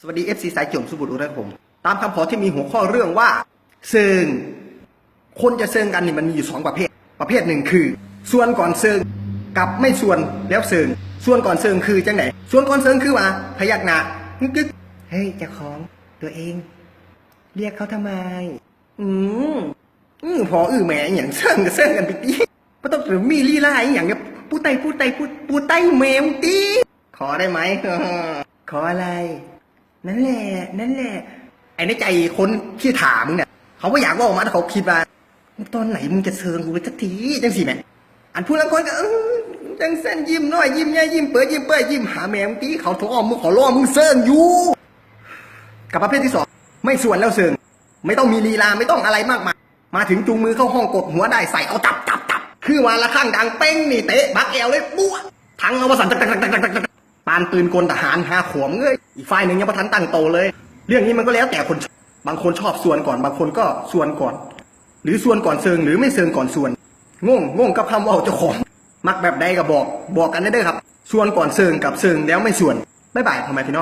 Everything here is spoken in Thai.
สวัสดี FC สายเกี่ยวสุบุตรนะครับผม ตามคำขอที่มีหัวข้อเรื่องว่าเซิงคนจะเซิงกันนี่มันมีอยู่สองประเภท ประเภทหนึ่งคือ ส่วนก่อนเซิงกับไม่ส่วนแล้วเซิงส่วนก่อนเซิงคือจังไหนส่วนก่อนเซิงคือว่าพยักหน้ากึกเฮ้ยเจ้าของตัวเอง เรียกเขาทำไม อืมอืมพออือแหม่อย่างเซิงกับเซิงกันไปตีไม่ต้องถึงมีลีลาอย่างเงี้ยปูไตปูไตปูปูไตแมวตีขอได้ไหมขออะไร นั่นแหละนั่นแหละไอ้ในใจคนที่ถามมึงเนี่ยเขาก็อยากว่าออกมาแต่เขาคิดว่าตอนไหนมึงจะเชิงกูสักทีจังสิแม่อันพูดแล้วคนก็เออจังเส้นยิ้มน้อยยิ้มแย่ยิ้มเปิดยิ้มเปิดยิ้มหาแมวตีเขาทออมมึงขอร้องมึงเซิงอยู่กับประเภทที่สองไม่ส่วนแล้วเซิงไม่ต้องมีลีลาไม่ต้องอะไรมากมายมาถึงจูงมือเข้าห้องกดหัวได้ใส่เอาตับตับตับคือวันละข้างดังเป้งนี่เตะบักแอลเลยปั้วทั้งเอามาสั่นตักตักตักตักตักานปืนกลทหารหาขวมเอ้ยอีกฝ่ายหนึ่งยังประทันตั้งโตเลย เรื่องนี้มันก็แล้วแต่คนบางคนชอบส่วนก่อนบางคนก็ส่วนก่อน หรือส่วนก่อนเซิงหรือไม่เซิงก่อนส่วนงงงงกับคำว่าเจ้าของมักแบบใดก็บอก บอกกันได้เด้อครับส่วนก่อนเซิงกับเซิงแล้วไม่ส่วนบ๊ายบายทำไมพี่น้อง